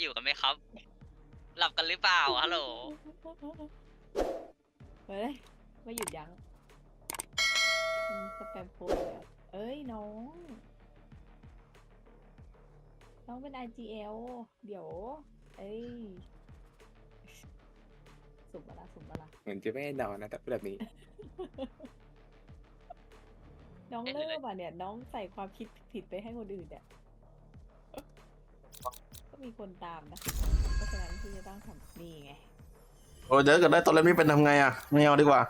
อยู่กันไหมครับ หลับกันหรือเปล่าฮัลโหลเฮ้ยไม่หยุดยั้งอืมสแปมโพสเลยอะเอ้ยน้อง น้องเป็น IGL เดี๋ยว เอ้ยสุ่มมาละสุ่มมาละเหมือนจะไม่ได้นอนนะแต่พูดแบบนี้ น้องเอ๊ะเริ่เดี๋ยวมอะเนี่ย น้องใส่ความคิดผิดไปให้คนอื่นเนี่ยก็ มีคนตามนะ เพราะฉะนั้นพี่จะต้องทำนี่ไง โอ้เดี๋ยวเกิดได้ตัวเล่นนี้เป็นทำไงอะ ไม่เอาดีกว่า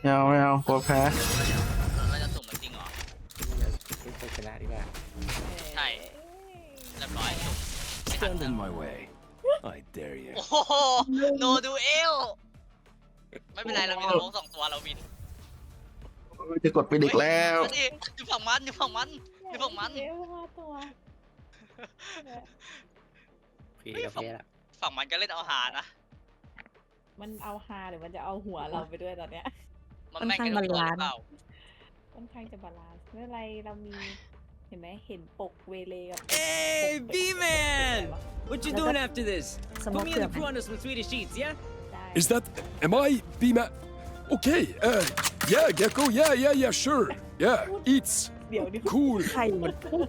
ไม่เอาไม่เอากลัวแพ้ เราจะสุ่มมันจริงเหรอไม่เคยชนะดีกว่าใช่ เรียบร้อยสุ่มไม่ทัน Stand in my way. I dare you. โอ้โหโนดูเอลไม่เป็นไร เรามีสโมองสองตัวเราวินจะกดไปอีกแล้ว มาดิอยู่ฝั่งมันอยู่ฝั่งมัน อยู่ฝั่งมัน เดี๋ยวมาตัวพี่กับพี่ละฝั่งมันก็เล่นเอาหานะ มันเอาฮาหรือมันจะเอาหัวเราไปด้วยตอนเนี้ยมันแม่งกันตัวหรือเปล่าค่อนข้างจะบาลานซ์ไม่เป็นไรเรามีเห็นไหมเห็นปกเวเลกับ Hey, B-Man! What you doing after this? สมม Put ติ me เผื่ in อ the ไหม crew on some Swedish sheets, yeah? ได้ Is that. Am I B-Man? Okay, uh. Yeah, Gecko. Yeah, yeah, yeah, sure. Yeah, eats. เดี๋ยวดิ Cool. ใครมันพูด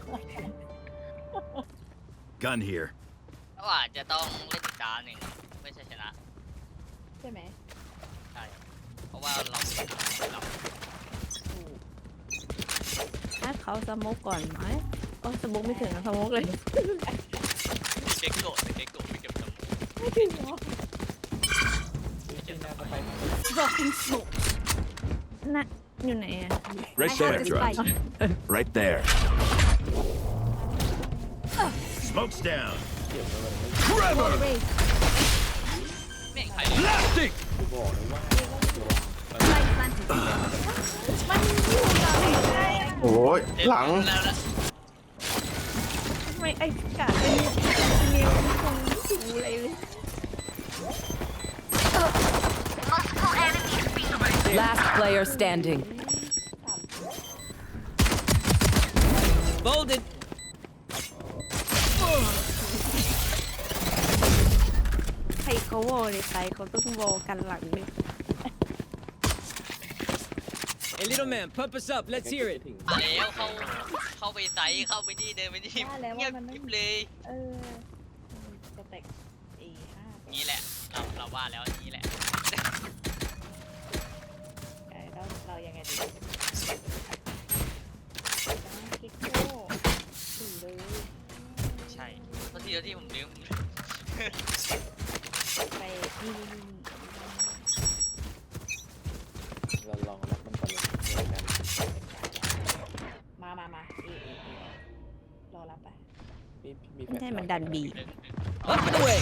Gun here. ว่าจะต้องเล่นอีกตาหนึ่งไม่ใช่ชนะใช่ไหมใช่เพราะว่าเราเราถูกถ้าเขาสโมกก่อนไหมโอ้สโมกไม่ถึงนะสโมกเลย เก็กโกะเก็กโกะไม่เก็บสมุนไม่ถึงเหรอไม่เก็บสน่ามุจะนไป dropping smoke น่ะ อยู่ไหนอะ Right I there, have this Drugs. fight. Right there. Smoke's down. Trevor! Raise. ไม่เห็นใครเลย Plastic! คือบอกเลยว่า Light planted. โอ้ยหลังแล้วนะทำไมไอ้กาดเป็นนิ้วคงถูอะไรเลย Last player standing. สาม Folded. ใครเขาโวเลยใครเขาต้องโวกันหลังเลย Hey, little man, pump us up. Let's hear it. มาแล้วเข้าเข้าไปไซส์เข้าไปนี่เดินไปนี่เงียบกริบเลยเออสเต็กเอห้า นี้แหละเราเราว่าแล้วนี้แหละ ดีคิกโก้ถึงเลยใช่ตอนที่แล้วที่ผมลืมไปนี่นี่นี่เราลองรับมันก่อนเลยเจอกันมามามาเอเอเอรอรับไปพี่พี่มีแฟไม่ใช่มันดันบีหนึ่งหนึ่ง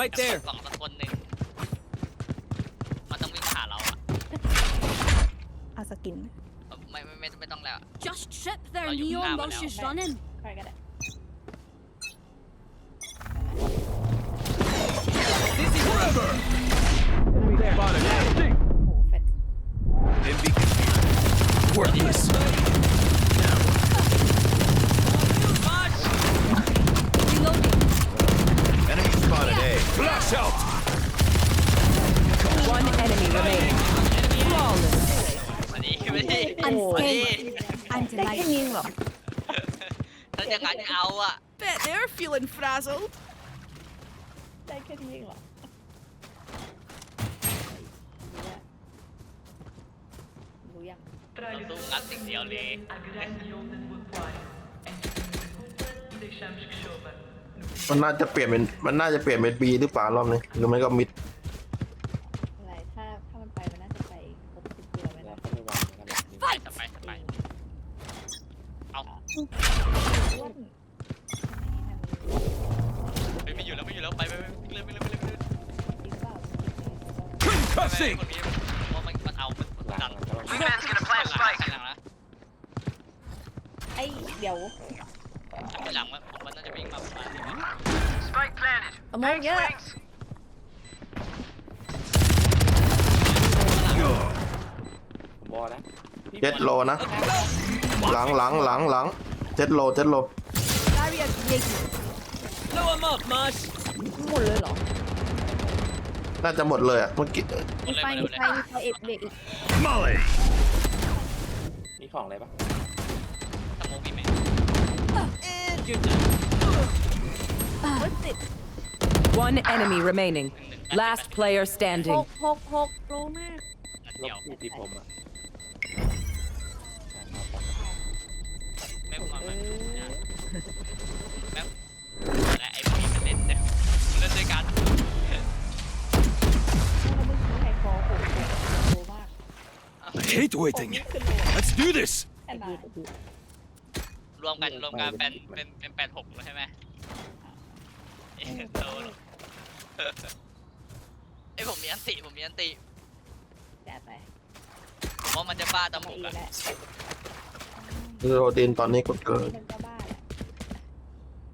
Right แฟ there. ดสองสักคนหนึ่งมันต้องวิ่งมาหาเราอะ เอาสกิน ไม่ไม่ไม่ไม่ต้องแล้ว Just trip their Oh, you neon have it while now. she's running. ใครก็ได้ Trevor! Spotted. ากันเอาอะ Bet they're feeling frazzled. ได้แค่นี้เองเหรอรู้ยังเราสู้งัดสิ่งเดียวเลย มันน่าจะเปลี่ยนเป็นมันน่าจะเปลี่ยนเป็นบีหรือเปล่ารอบนี้หรือไม่ก็มิดอะไรถ้าถ้ามันไปมันน่าจะไปครบทุกตัวไหมแล้วนะก็ไม่วางกันแบบนี้ไปสไปสไปเอา Concussing! คนนี้ว่ามันมันเอา มันหลัดังนมันก็หลังหลังหลังนะไอ้เดี๋ยวไม่หลังมันผมว่าน่าจะวิ่งมาประมาณนี้มั้งสมองเยอะผมบอกนะพี่เจ็ดโลนะ หลังหลังหลังหลังเจ็ดโลเจ็ดโล Barrier created. Blow him up, Mosh. หมดเลยเหรอ น่าจะหมดเลยอะเมื่อกี้มีไฟมีไฟมีไฟเอกเด็กอีก Molly! มีของอะไรปะสโมกมีไหม And you're done. เฮ้ยติด One enemy remaining. หนึ่งหนึ่ง Last player ห standing. กหกหกโลมากนัดลเดียวบอยู่ที่ผมอะไม่มาไม่แ I hate หก waiting. Let's do this! แอนนารวมกันรวมกันเป็นเป็นเป็นแปดหกแล้วใช่ไหมเอ้ยโตแล้วเอ้ยผมมีอันติผมมีอันติจัดไปผมว่ามันจะบ้าตะหมมากอีกอะแล้วโรดินตอนนี้กดเกินมันก็บ้าแหละ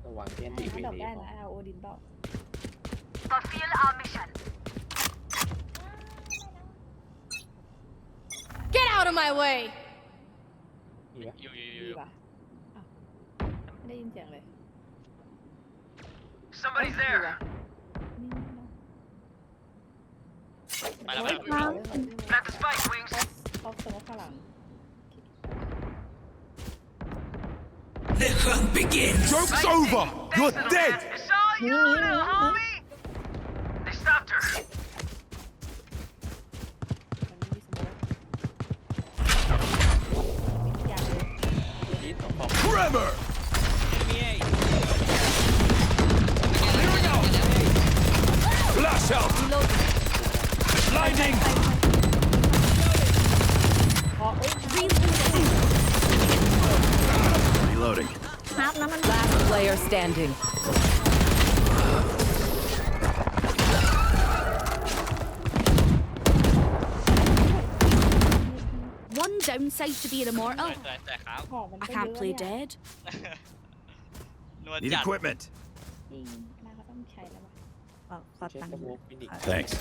ระวังเทียนตีถ้าวิ่ดอกหนีได้ผมนะเอาโอดินเปล่า Get out of my way. มีปะ อยู่อยู่อ ดี ยู่ ป่ะอ้าวไม่ได้ยินเสียงเลย Somebody's ดี there. ว่ะ ไปแล้วไป นี่ แล้ว Plant the spike, Wings. เขาสมมติข้างหลัง The hunt begins! Joke's over! You're dead! It's all you, little homie. Watch out! Reloading. Lightning! Reloading. Last player standing. One downside to being immortal. Oh, I can't play dead. Need equipment. ขอขอเช็คตังสค์โมกฟินิก Thanks.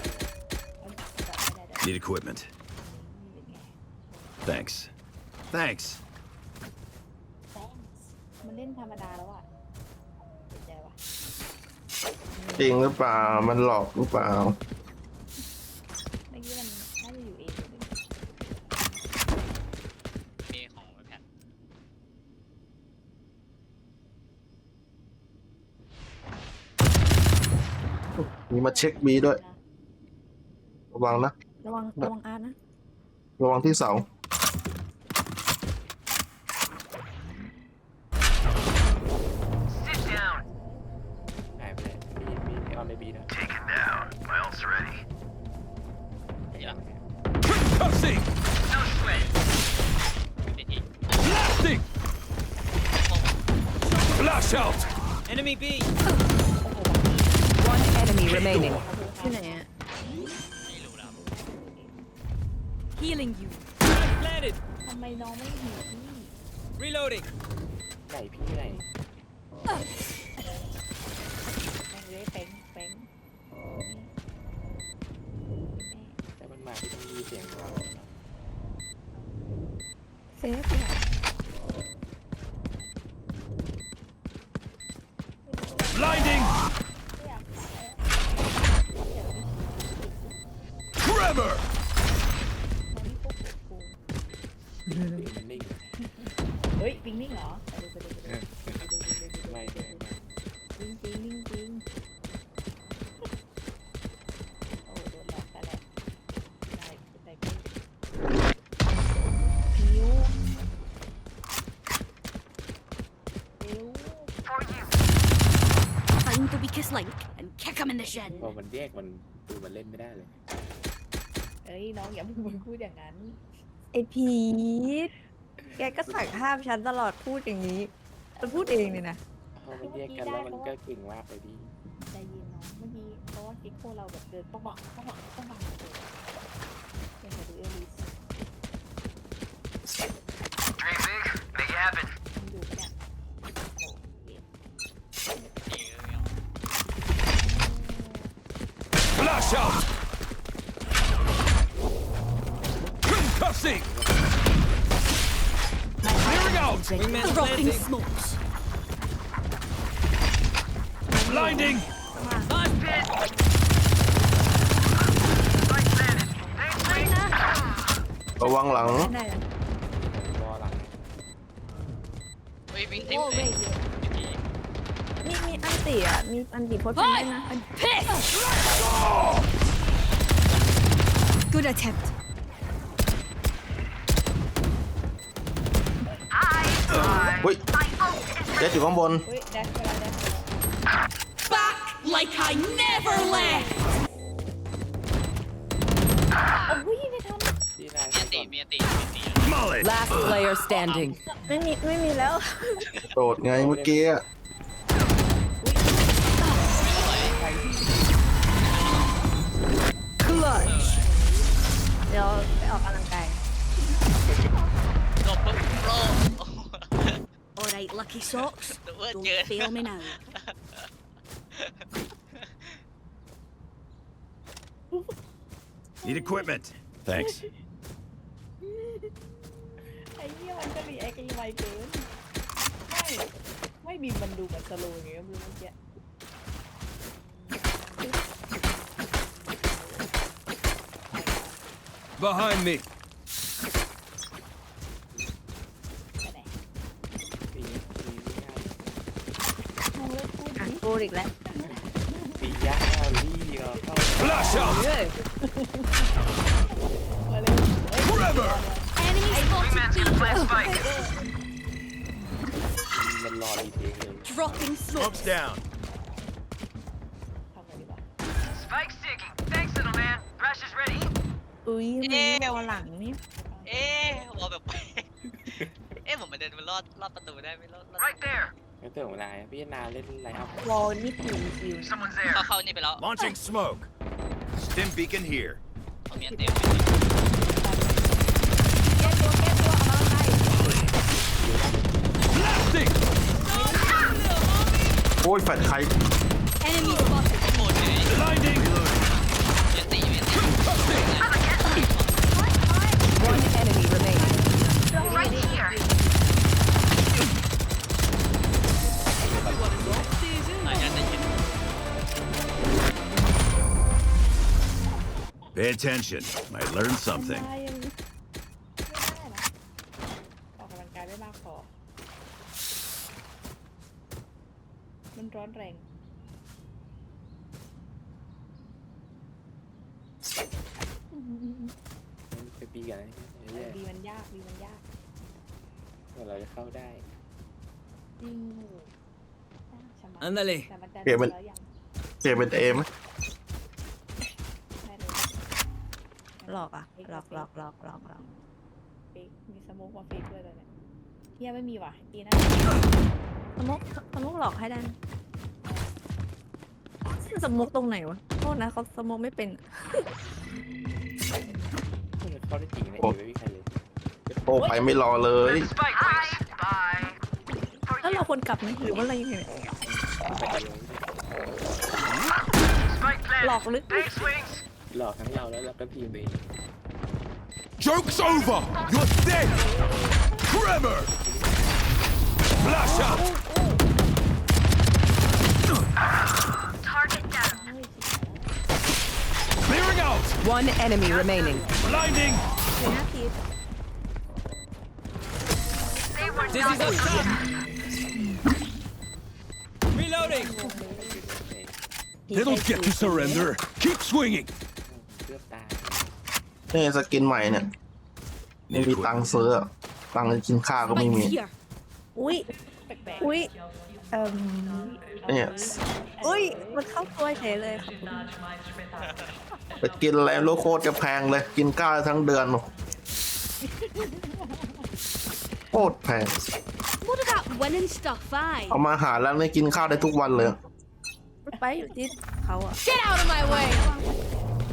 เอาจับไม่ได้ด้วย Need equipment. นี่เป็นไง Thanks. Thanks. Thanks มันเล่นธรรมดาแล้วอะเสียใจว่ะจริงหรือเปล่า มันหลอกหรือเปล่า เมื่อกี้มันน่าจะอยู่เองอยู่เลย มีของไว้แผ่น มีมาเช็คบีด้วย ระวังนะ ระวังระวังอาร์ตนะ ระวังที่เสา Sit down. หายไปเลยมีมีไอออนในบีนะ Taken down. My ult's ready. เดี๋ยว Concussing! No sweat. วิธี Blasting! Flash out! Enemy B. One enemy remaining. ที่ไหนอะไม่รู้แล้ว Healing you. Planted. ทำไมน้องไม่หิวพี่ Reloading. ไหนพี่ไหนแม่งเลยเป้งเป้งแต่มันมาที่ต้องมีเสียงเราเซฟเนี่ย Blinding! Blink and kick him in the shin. พอมันแยกมันดูมันเล่นไม่ได้เลย เอ้ยน้องอย่าเพิ่งพูดอย่างนั้น ไอพีทแกก็สั่งห้ามฉันตลอดพูดอย่างนี้มันพูดเองเลยนะ พอมันแยกกันแล้วมันก็เก่งมากเลยพี่ใจเย็นน้องเมื่อกี้เพราะว่ากิ๊กโคเราแบบเดินป๊อกป๊อกป๊อกป๊อกป๊อกป๊อกเลยเป็นแบบเอลิส Flash out! Concussing! Clearing out! Wingman's Dropping planting. smokes. Blinding! Mosh pit. Spike planted. อะวอหลังเฮ้ยวิ่งเต็มโอ้เลเว้ยยเยอะมีมีอันติอะ มีอันติโพสเป็นได้นะ I'm pissed. Good attempt. เฮ้ยเจ็ดอยู่ข้างบนเฮ้ยแดชไปแล้วแดชไปแล้ว Back like I never left. โอ้ยไม่ทันพี่นายมีให้อันติก่อนมีอันติมีอันติ Mullet! Last player standing. ไม่มี ไม่มีแล้ว โดดไงเมื่อกี้อะ right, lucky socks. ตัวเวอร์ Don't เจอ fail me now. Need equipment. Thanks. ไอ้เหี้ยมันก็รีแอคไวเกินไม่ไม่บินมันดูเหมือนสโลว์อย่างเงี้ยไม่รู้เมื่อกี้ Behind me. ไปไหน ปีปีย่า น้องเลิกพู อีกแล้วปียาลี่เราเข้า Flash out! เฮ้ยมาเลยเอ้ย Forever! Enemy spotted B. มันรอรีเทคเลย Dropping smokes. down. ทำอะไรดีวะ Spike sticking. Thanks, little man. Rush is ready. อุ้ยมันวหลังนี่เอ๊ะวอลแบบ เอ๊ะผมมาเดินมารอดรอบประตูได้ไหมรอดรอด Right there. แล้วเติมเวลาพี่นาเล่นไรอัพ วอลนี่ผิวผิว Someone's there. เข้าเข้านี่ไปแล้ว Launching smoke. Stim beacon here. ผมมีอันเต็ม Blasting! โอ้ยแฟดใคร Enemy spotted. โคตรเลย Blinding! มีอันติมีอันติ One enemy remaining. Right here. Pay attention. Might learn something. ได้ยังไม่ได้นะออกกำลังกายไม่มากพอ มันร้อนแรง ไปปีกันนะเอเรื่ออยดีมันยากดีมันยากๆว่าเราจะเข้าได้ จริงโหยากชะมัด Ándale. แต่มันจะเปลี่ยนเป็น แล้วยังเจเป็นเอไหม หลอกอะหลอกหลอกหลอกหลอกหลอกเฟกมีสโมกมาเฟกด้วยเลยเนี่ยเฮียไม่มีว่ะตีนะสมกสมกหลอกให้ได้นะสมกตรงไหนวะโทษนะเขาสมกไม่เป็นมันเข้าได้จริงนะโอ้เอไม่มีใครเลยโอ้ไปไม่รอเลย Plant spike, Wings. Bye. แล้วเราควรกลับไหมหรือว่าอะไรยังไงเนี่ยไปเลย Spike หลอก planted. ลึก Thanks, Wings. หลอกทั้งเราแล้วเราก็ทีมเอง Joke's over! You're dead! Tremor! Flash out! Target down. Clearing out! One enemy remaining. Blinding! หน้าพีท They were Dizzy's not up top. Reloading. พีท They don't ใช้ get to surrender. Keep swinging. เลือกตายนี่สกินใหม่เนี่ยไม่มีตังค์ซื้ออะตังค์กินข้าวก็ไม่มี Spike here. อุ้ยแปลกอุ้ยเอ่มเนี่ยอุ้ยมันเข้าตัวเฉยเลยขอบคุณไปกินอะไรโลโคตรจะแพงเลย กินข้าวทั้งเดือนโคตรแพง What about winning stuff, aye? เอามาหาแล้วไม่กินข้าวได้ทุกวันเลย ไปอยู่ที่เขาอะ Get out of my way!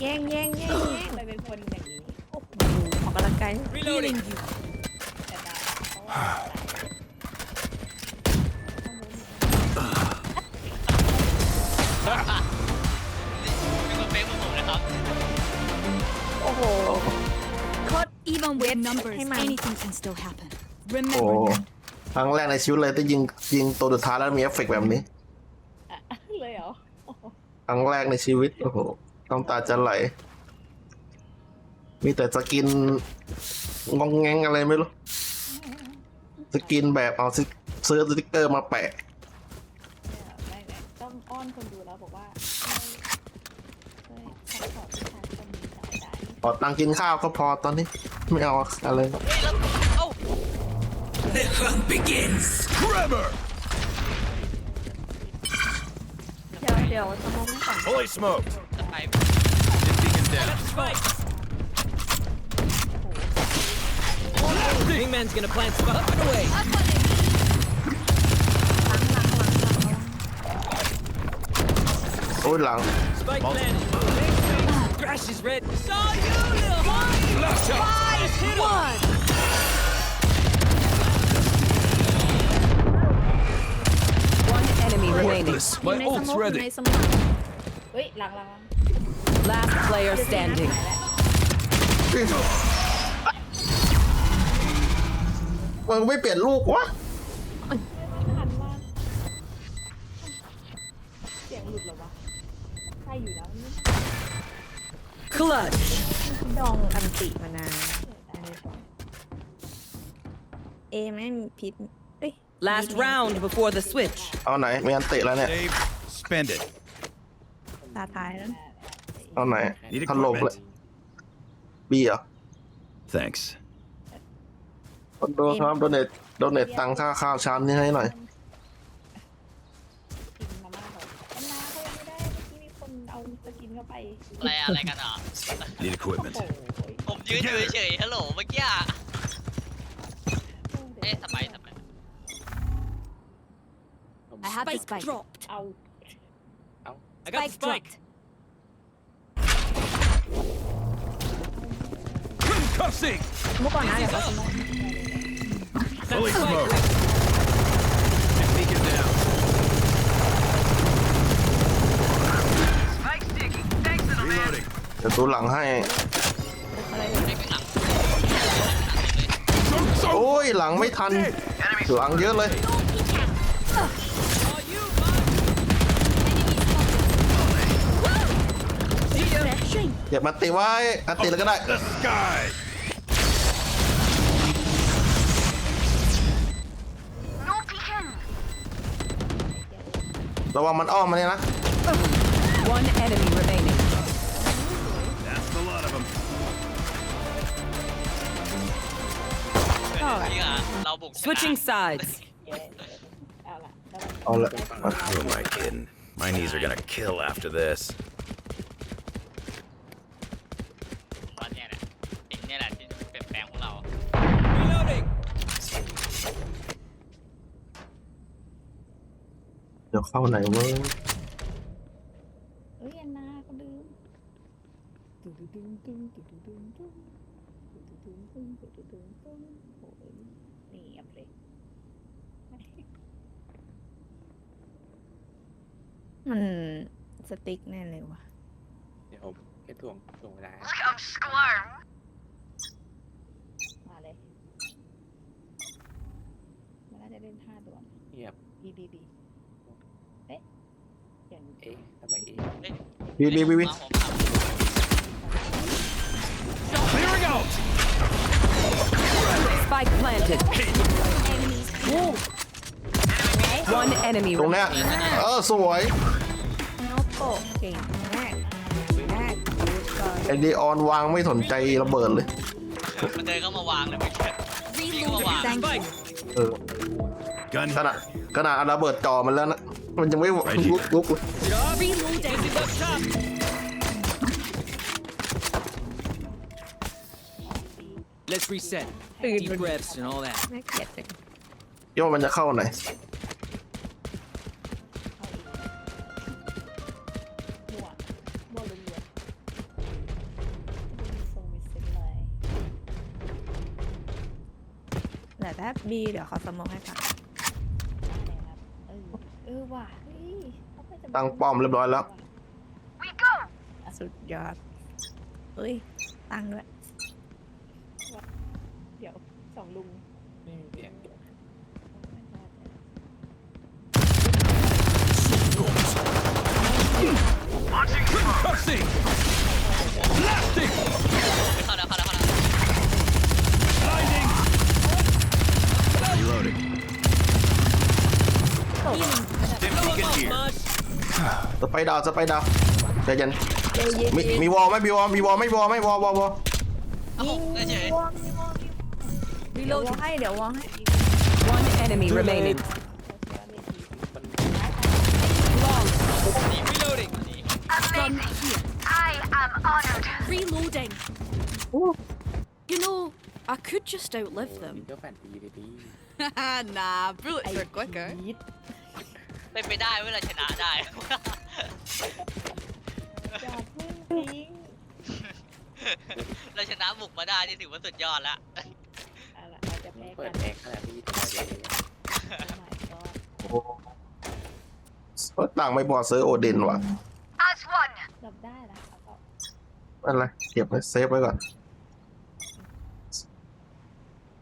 โอ้หนูวินแย่งแย่งแย่งแย่งทำไมเป็นคนอย่างนี้โอ้โหออกกำลังกาย Reloading. แต่ได้เพราะว่าเป็นคนเฟซบุ๊กผมนะครับ โอ้โห Even with numbers, Hey, man. anything can still happen. โอ้ Remember, ครั้งแรกในชีวิตเลยที่ยิงยิงตัวสุดท้ายแล้วมีเอฟเฟกต์แบบนี้ อะเลยเหรอโอ้โหครั้งแรกในชีวิต โอ้โห น้ำตาจะไหล มีแต่สกินงองแงงอะไรไม่รู้ สกินแบบเอาซิซื้อสติกเกอร์มาแปะเนี่ยไม่ไม่ต้องอ้อนคนดูแล้วบอกว่าช่วยช่วยซัพพอร์ตผู้ชายคนนี้สายได้ขอตังค์กินข้าวก็พอตอนนี้ ไม่เอาอะไรเฮ้ยแล้วเอ้า Trevor! เดี๋ยวเดี๋ยวสมองไม่ก่อน Fully Five. Just beacon down. Wingman's gonna plant spot away. โอ้ยหลัง Spike planted. Crash is red. Saw you, little. Last shot. Five, hit him. One. One enemy remaining. My ult's ready. Last player standing. มึงไม่เปลี่ยนลูกวะทันมากเสียงหลุดเหรอวะ ใช่อยู่แล้วนี่ Clutch. ดองอันติมานานอันนี้ก่อนเอไม่มีพิษเอ้ย Last round before the switch. เอาไหน มีอันเตะแล้วเนี่ย Save. Spend it. ตาท้ายแล้ว เอาไหน Need ถล่มเลย equipment. บีเหรอ Thanks. คนดูครับโดเนทโดเนทตังค่าข้าวชามนี้ให้หน่อย กินมาม่าบอกอันนาเขายังไม่ได้เมื่อกี้มีคนเอาสกินเข้าไปอะไรอะไรกันอะ Need โอ้ equipment. โหผมยืนอยู่เฉยๆฮัลโหลเมื่อกี้อะเอ๊ะทำไมทำไม I have the spike dropped. เอา I got the Spike spike. dropped. Concussing! เมื่อก่อนนะเดี๋ยวเราสมอง Fully smoked. Beacon down. Spike sticky. Thanks to the man. Reloading. เดี๋ยวตัวหลังให้อะไรเด็กข้างหลังโอ้ยหลังไม่ทัน Enemy หลังเยอะเลย เดี๋ยวมาติไว้อันติแล้วก็ได้ The sky! No peeking. ระวังมันอ้อมมาเนี่ยนะ One enemy remaining. That's a lot of them. จริงอ่ะเราบุกชนะ Switching sides. เย้เอาละแล้วมัน เอาละ Who am I kidding? My knees are gonna kill after this. เข้าไหนเว้ยเอ้ยอันนาเขาลืมตึ้งตึ้งตึ้งตึ้งตึ้งตึ้งตึ้งตึ้งตึ้งตึ้งตึ้งตึ้งโอ้ยนี่อัพเลยมันสติ๊กแน่เลยว่ะ เดี๋ยวผมแค่ถ่วงถ่วงเวลา Look, I'm squirm. มาเลย มันน่าจะเล่นห้าตัวเงียบบีบีบี เสียงเอ๊ะทำไมเอ๊ะบีบีบีบีวางหัวเปล่า Clearing out! Spike planted. One enemy ตรงเนี้ย remaining. เออสวยโนโปะเก่งมากมากดูก่อนไอเดออนวางไม่สนใจระเบิดเลย มันเดินเข้ามาวางเลยไม่ใช่วิ่งเข้ามาวาง thank you เออ Gun ขนาดขนาดเอาระเบิดจ่อมันแล้วนะ มันยังไม่ลุกลุกเลย Reloading. up top. Let's reset. Dude. Deep breaths and all that. น่าเกลียดจังย่อมันจะเข้าไหนมั่วมั่วล้วนๆไม่มีทรงมีเซ็ตเลยแต่ถ้าบีเดี๋ยวเขาสมองให้ค่ะ ได้เลยครับเออเออ ว่ะเฮ้ยเขาก็จะตั้งป้อมเรียบร้อยแล้ว สุดยอดเฮ้ย ตั้งด้วย เดี๋ยวสองลุงไม่มีเสียง สไปดาวสไปดาวใจเย็น เย็นเย็น มีมีวอลไหมมีวอลมีวอลไหม่วอลไหม่วอลวอลวอล ยิง เฉย วองรีโหลดให้เดี๋ยววองให้ One enemy remaining. Reloading. Gun here. I am honored. Reloading. You know, I could just outlive วิน them. เทอร์แฟนดีเลยดี nah, bullets are quicker. ยิดเป็นไปได้เวลาชนะได้ อย่าเพิ่งทิ้งเราชนะบุกมาได้นี่ถือว่าสุดยอดแล้วเอาล่ะเราจะแพ้เปิกัดนแอร์ขนาดนี้ทำไมเลยโอ้ my god โอ้ต่างไม่พอซื้อโอเดนว่ะ As one. หลบได้ละเอาก็อะไรเก็บไว้เซฟไว้ก่อน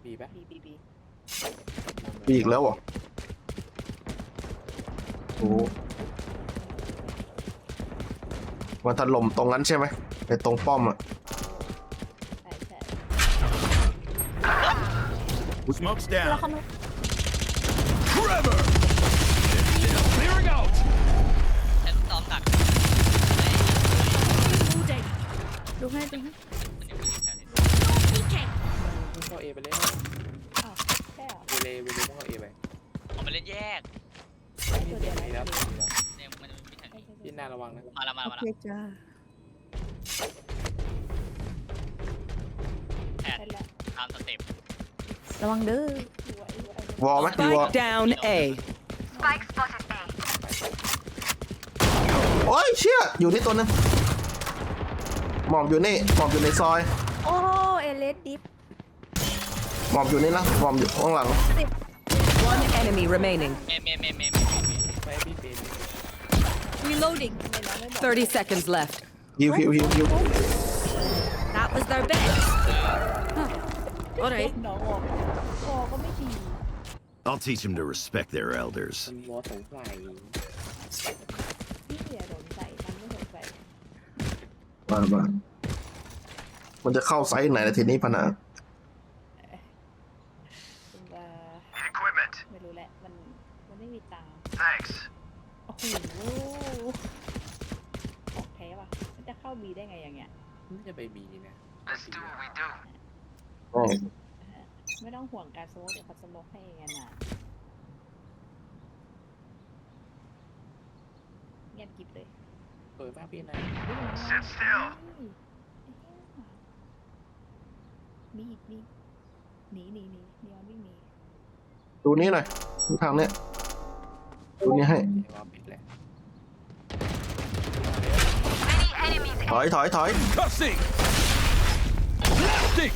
ดีปะบีบีบีมีอีกแล้วเหรอ โอ้มันถล่มตรงนั้นใช่ไหมไอตรงป้อมอะใช่ใช่ Smoke's แล้ว down. เขามา Trevor! Clearing out! ใช้ลูกซ้อมหนัก Reloading. ดูให้ดูให้ Peeking. มึงเข้าเอไปเลยอ้าวใช่เหรอเวเลเวเลต้องเข้าเอไปผมไปเล่นแยก ตัวเดียวดีนะแล้วดีแล้วเนี่ยมันมีแผนที่พี่นาระวังนะมาละมาละมาโอละเคจ้าแผนใช่แล้วตามสเต็ประวังเด้อสวยสวยวอลไหมมีวอล Spike down A. Spike spotted A. โอ้ยเชี่ยอยู่นี่ตัวนึงหมอบอยู่นี่หมอบอยู่ในซอยโอ้เอเลสดิฟหมอบอยู่นี่นะหมอบอยู่ข้างหลัง One enemy remaining. เมย์เมย์เมย์เมย์เมย์เมย์ ไปพี่เป็น Reloading. 30 seconds left. ฮิวฮิวฮิวฮิว That was their best. All right. น้องบอกวอก็ไม่ดี I'll teach them to respect their elders. มันวอสงสัย พี่เสียสนใจมันไม่สนใจ มามามันจะเข้าไซส์ไหนนะทีนี้พะนะ โอ้โหของแท้ว่ะมันจะเข้าบีได้ไงอย่างเงี้ยมันจะไปบีนะ Let's do what we do. โอ้ไม่ต้องห่วงการสโมกเดี๋ยวเขาสโมกให้เองนะเงียบกริบเลยเปิดมากพี่นะ Sit still. มีอีกมีหนีหนีหนีเดี๋ยววิ่งหนี ดูนี้หน่อยดูทางเนี้ยดูนี้ให้เดี๋ยวว่าปิดแล้ว Many enemies ถอยถอยถอย Concussing! Blasting!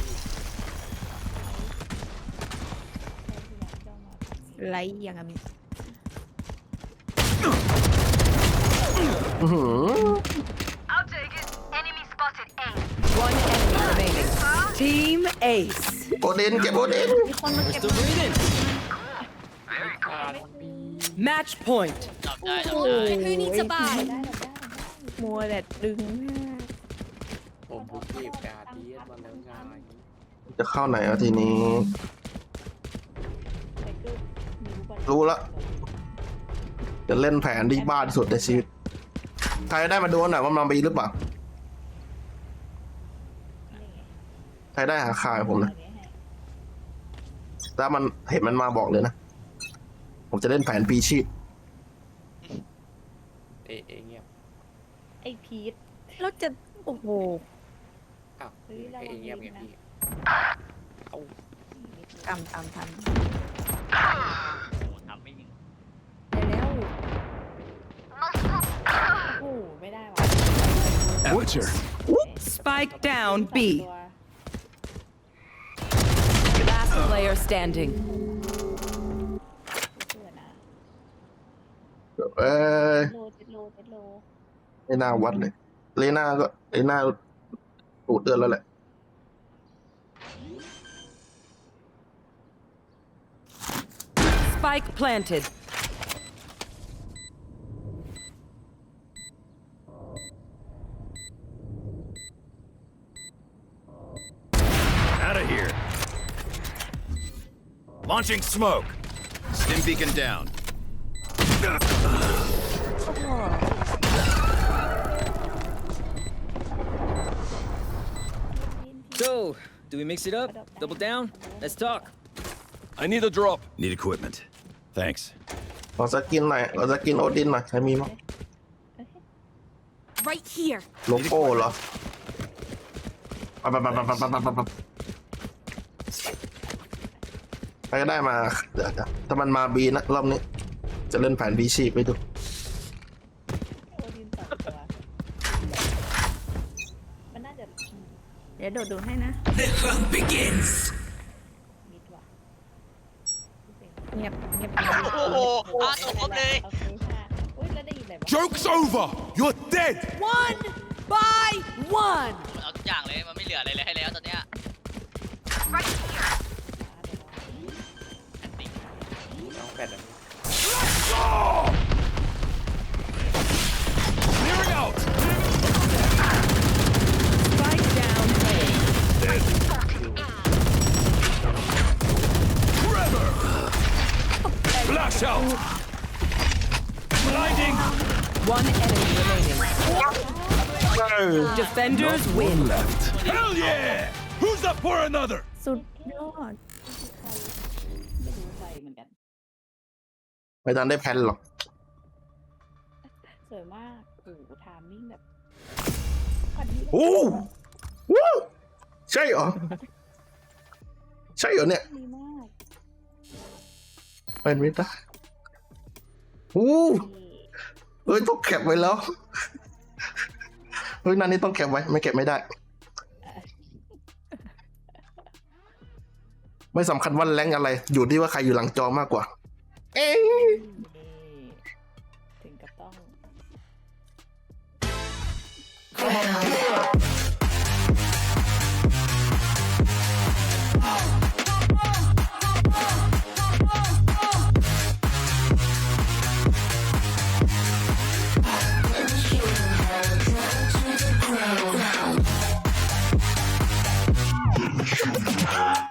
ใครที่อยากจ้องมาทำไลท์อย่างนี้อื้อหือ I'll take it. Enemy spotted A. One enemy remaining. Team Ace. โอเดนเก็บโอเดนมีคนมาเก็บ Still breathing. Match point. จับได้จับโอ้ได้ Who needs a bag? ได้แบบได้มัวแต่ดึงหน้า ผมพูดเก็บการเดียนมาแล้วไง จะเข้าไหนอะทีนี้แต่ก็มีลูกบอลรู้ละ จะเล่นแผนที่บ้าที่สุดในชีวิต ใครได้มาดูหน่อยว่ามันบีหรือเปล่านี่ไงใครได้หาข่าวให้ผมนะเอาเนี้ยให้ถ้ามันเห็นมันมาบอกเลยนะ ผมจะเล่นแผนปีชีพเอะเอะเงียบไอ้พีทแล้วจะ โอ้โห อ้าวเฮ้ยเอะเอะเงียบไงระวังพี่นะเอา กำตามทันโอ้โหทำไม่ยิงเร็วโอ้โหไม่ได้ว่ะ Amateur. Spike down สาม B. ตัว Last player standing. เพื่อนนะเอ้ยโลเจ็ดโลเจ็ดโลไม่น่าวัดเลยเลน่าก็เลน่าตูดเดือนแล้วแหละ Spike planted. Out of here. Launching smoke. Stim beacon down. So, do we mix it up? Double down? Let's talk. I need a drop. Need equipment. Thanks. ขอสกินหน่อยขอสกินโอดินหน่อยใครมีมั้ง Right here. โลโก้เหรอปั๊บปั๊บปั๊บปั๊บปั๊บปั๊บปั๊บใครก็ได้มาเดี๋ยวจะถ้ามันมาบีนะรอบนี้ จะเล่นแผนบีชีพไปดู โอดินสองตัว มันน่าจะ เดี๋ยวโดดดูให้นะมิดว่ะ เงียบเงียบโอ้โหห้าตัวครบเลยโอเคค่ะอุ้ยแล้วได้ยินอะไรบ้าง Joke's over. You're dead. One by one. มันเอาทุกอย่างเลยมันไม่เหลืออะไรเลยให้แล้วตอนเนี้ยแอนติน้องแปดอันนี้ Clearing out. Spike down A. Flash out. Blinding. One enemy remaining. Defenders win. left. Hell yeah. Who's up for another? สุดยอด ไม่รู้ใครเหมือนกันไม่ทันได้แพลนหรอก สวยมากโอ้โหทามมิ่งแบบพอดีเลยโอ้ว้าวใช่เหรอ ใช่เหรอเนี่ย ดีมาก เป็นไม่ได้โอ้นี่เฮ้ยต้องแคปไว้แล้วเฮ้ยนั่นนี่ต้องแคปไว้ ไม่เก็บไม่ได้ ไม่สำคัญว่าแรงอะไร อยู่ที่ว่าใครอยู่หลังจอมากกว่า เอ๊ะนี่ถึงกับต้อง